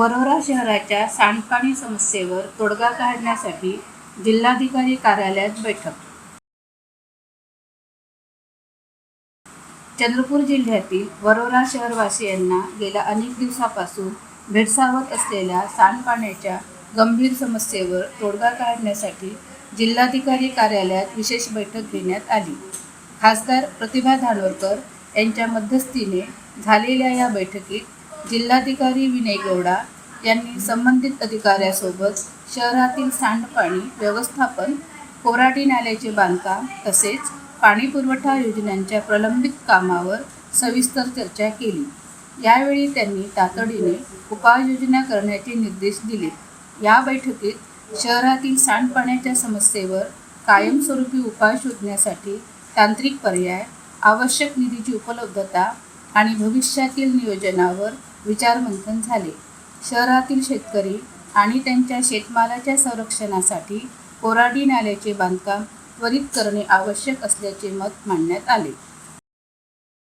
शहराच्या सांडपाणी समस्येवर तोडगा काढण्यासाठी जिल्हाधिकारी कार्यालयात बैठक. चंद्रपूर जिल्ह्यातील वरोरा शहरवासियांना गेल्या अनेक दिवसापासून भेडसावत असलेल्या सांडपाण्याच्या गंभीर समस्येवर तोडगा काढण्यासाठी जिल्हाधिकारी कार्यालयात विशेष बैठक घेण्यात आली. खासदार प्रतिभा धानोरकर यांच्या मध्यस्थीने झालेल्या या बैठकीत जिल्हाधिकारी विनय गौडा यांनी संबंधित अधिकाऱ्यासोबत शहरातील सांडपाणी व्यवस्थापन कोराडी नाल्याचे बांधकाम तसेच पाणी पुरवठा योजनांच्या प्रलंबित कामावर सविस्तर चर्चा केली. यावेळी त्यांनी तातडीने उपाययोजना करण्याचे निर्देश दिले. या बैठकीत शहरातील सांडपाण्याच्या समस्येवर कायमस्वरूपी उपाय शोधण्यासाठी तांत्रिक पर्याय आवश्यक निधीची उपलब्धता आणि भविष्यातील नियोजनावर विचारमंथन झाले. शहरातील शेतकरी आणि त्यांच्या शेतमालाच्या संरक्षणासाठी कोराडी नाल्याचे बांधकाम त्वरित करणे आवश्यक असल्याचे मत मांडण्यात आले.